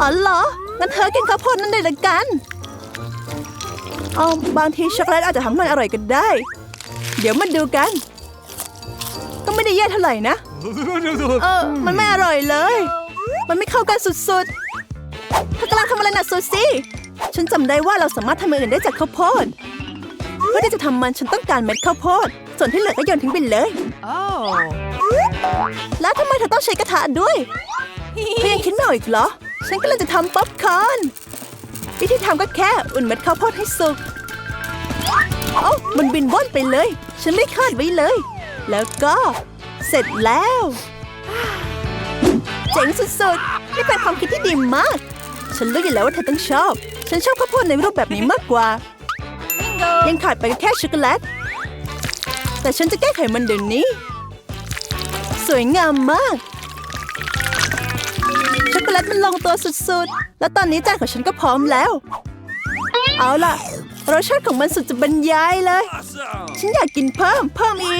อ๋อเหรอ งั้นเธอกินข้าวโพดนั่นเลยละกันเอาบางทีช็อกโกแลตอาจจะทำให้มันอร่อยก็ได้ เดี๋ยวมาดูกัน ก็ไม่ได้แย่เท่าไหร่นะ เออ มันไม่อร่อยเลย มันไม่เข้ากันสุดๆเธอกำลังทำอะไรนะซูซี่ ฉันจำได้ว่าเราสามารถทำอย่างอื่นได้จากข้าวโพด เพื่อที่จะทำมันฉันต้องการเม็ดข้าวโพด ส่วนที่เหลือก็โยนทิ้งไปเลย Oh. แล้วทำไมเธอต้องใช้กระทะด้วยเธอยังคิดไม่ออกอีกเหรอ ฉันก็เลยจะทำป๊อปคอร์นวิธีทำก็แค่อุ่นเม็ดข้าวโพดให้สุกเอ้ามันบินว่อนไปเลย ฉันไม่คาดไว้เลย แล้วก็ เสร็จแล้ว เจ๋งสุดๆ นี่เป็นความคิดที่ดีมาก ฉันรู้อยู่แล้วว่าเธอต้องชอบ ฉันชอบข้าวโพดในรูปแบบนี้มากกว่า ยังขาดไปก็แค่ช็อกโกแลต แต่ฉันจะแก้ไขมันเดี๋ยวนี้ สวยงามมากช็อกโก แลตมันลงตัวสุดๆ แล้วตอนนี้จานของฉันก็พร้อมแล้ว เอาล่ะ รสชาติของมันสุดจะบรรยายเลย ฉันอยากกินเพิ่มเพิ่มอีก